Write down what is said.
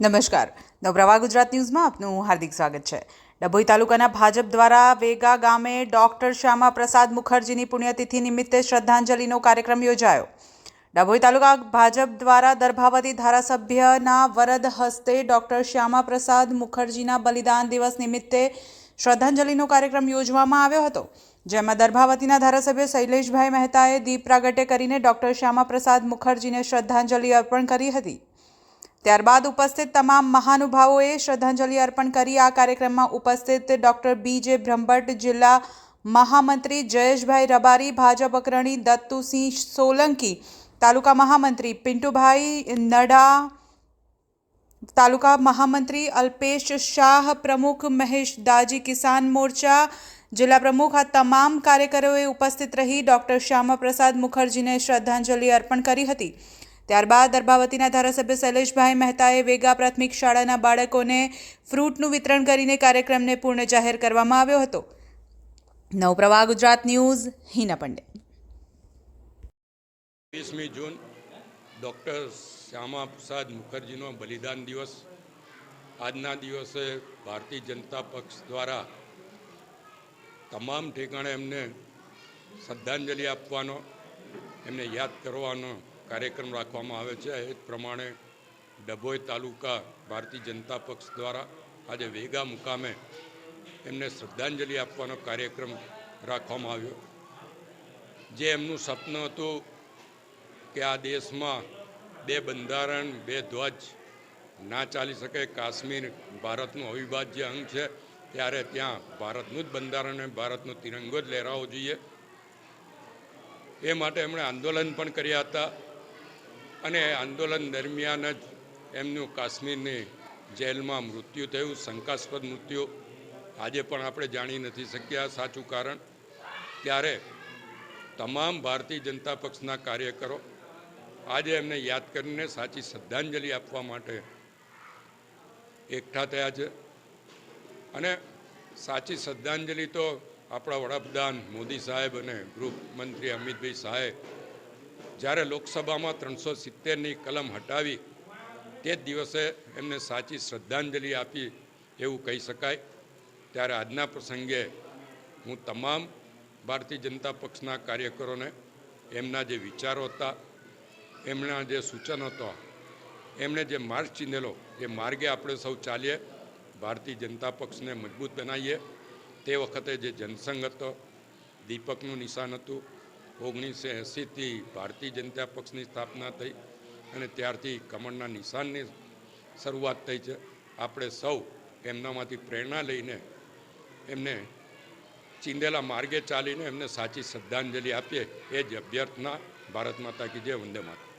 નમસ્કાર. નવપ્રવાહ ગુજરાત ન્યૂઝમાં આપનું હાર્દિક સ્વાગત છે. ડભોઈ તાલુકાના ભાજપ દ્વારા વેગા ગામે ડોક્ટર શ્યામા પ્રસાદ મુખર્જીની પુણ્યતિથિ નિમિત્તે શ્રદ્ધાંજલિનો કાર્યક્રમ યોજાયો. ડભોઈ તાલુકા ભાજપ દ્વારા દર્ભાવતી ધારાસભ્યના વરદ હસ્તે ડોક્ટર શ્યામા પ્રસાદ મુખર્જીના બલિદાન દિવસ નિમિત્તે શ્રદ્ધાંજલિનો કાર્યક્રમ યોજવામાં આવ્યો હતો. જેમાં દર્ભાવતીના ધારાસભ્ય શૈલેષભાઈ મહેતાએ દીપ પ્રાગટ્ય કરીને ડોક્ટર શ્યામા પ્રસાદ મુખર્જીને શ્રદ્ધાંજલિ અર્પણ કરી હતી. ત્યારબાદ ઉપસ્થિત તમામ મહાનુભાવોએ શ્રદ્ધાંજલિ અર્પણ કરી આ કાર્યક્રમમાં ઉપસ્થિત ડૉક્ટર બી જે બ્રહ્મભટ્ટ, જિલ્લા મહામંત્રી જયેશભાઈ રબારી, ભાજપ અગ્રણી દત્તુસિંહ સોલંકી, તાલુકા મહામંત્રી પિન્ટુભાઈ નડા, તાલુકા મહામંત્રી અલ્પેશ શાહ, પ્રમુખ મહેશ દાજી, કિસાન મોરચા, જિલ્લા પ્રમુખ આ તમામ કાર્યકરોએ ઉપસ્થિત રહી ડૉક્ટર શ્યામાપ્રસાદ મુખર્જીને શ્રદ્ધાંજલિ અર્પણ કરી હતી. ત્યારબાદ અર્ભાવતીના ધારાસભ્ય શૈલેષભાઈ મહેતાએ વેગા પ્રાથમિક શાળાના બાળકોને ફ્રૂટનું વિતરણ કરીને કાર્યક્રમને પૂર્ણ જાહેર કરવામાં આવ્યો હતો. નવપ્રવાહ, ગુજરાત ન્યૂઝ, હિના પંડે. વીસમી જૂન, ડૉક્ટર શ્યામા પ્રસાદ મુખર્જીનો બલિદાન દિવસ. આજના દિવસે ભારતીય જનતા પક્ષ દ્વારા તમામ ઠેકાણે એમને શ્રદ્ધાંજલિ આપવાનો, એમને યાદ કરવાનો કાર્યક્રમ રાખવામાં આવે છે. એ જ પ્રમાણે ડભોઈ તાલુકા ભારતીય જનતા પક્ષ દ્વારા આજે વેગા મુકામે એમને શ્રદ્ધાંજલિ આપવાનો કાર્યક્રમ રાખવામાં આવ્યો. જે એમનું સપનું હતું કે આ દેશમાં બે બંધારણ, બે ધ્વજ ના ચાલી શકે, કાશ્મીર ભારતનું અવિભાજ્ય અંગ છે, ત્યારે ત્યાં ભારતનું જ બંધારણ અને ભારતનો તિરંગો જ લહેરાવો જોઈએ. એ માટે એમણે આંદોલન પણ કર્યા હતા. અને આંદોલન દરમિયાન જ એમનું કાશ્મીરની જેલમાં મૃત્યુ થયું, શંકાસ્પદ મૃત્યુ. આજે પણ આપણે જાણી નથી શક્યા સાચું કારણ. ત્યારે તમામ ભારતીય જનતા પક્ષના કાર્યકરો આજે એમને યાદ કરીને સાચી શ્રદ્ધાંજલિ આપવા માટે એકઠા થયા છે. અને સાચી શ્રદ્ધાંજલિ તો આપણા વડાપ્રધાન મોદી સાહેબ અને ગૃહમંત્રી અમિતભાઈ શાહે જ્યારે લોકસભામાં ત્રણસો સિત્તેરની કલમ હટાવી તે જ દિવસે એમને સાચી શ્રદ્ધાંજલિ આપી એવું કહી શકાય. ત્યારે આજના પ્રસંગે હું તમામ ભારતીય જનતા પક્ષના કાર્યકરોને એમના જે વિચારો હતા, એમના જે સૂચનો હતા, એમણે જે માર્ગ ચીંધેલો, એ માર્ગે આપણે સૌ ચાલીએ, ભારતીય જનતા પક્ષને મજબૂત બનાવીએ. તે વખતે જે જનસંઘ હતો, દીપકનું નિશાન હતું ઓગણીસો એંસીથી ભારતીય જનતા પક્ષની સ્થાપના થઈ અને ત્યારથી કમળના નિશાનની શરૂઆત થઈ છે. આપણે સૌ એમનામાંથી પ્રેરણા લઈને એમને ચીંધેલા માર્ગે ચાલીને એમને સાચી શ્રદ્ધાંજલિ આપીએ. એ જ અભ્યર્થના ભારત માતા કી જય, વંદે માતા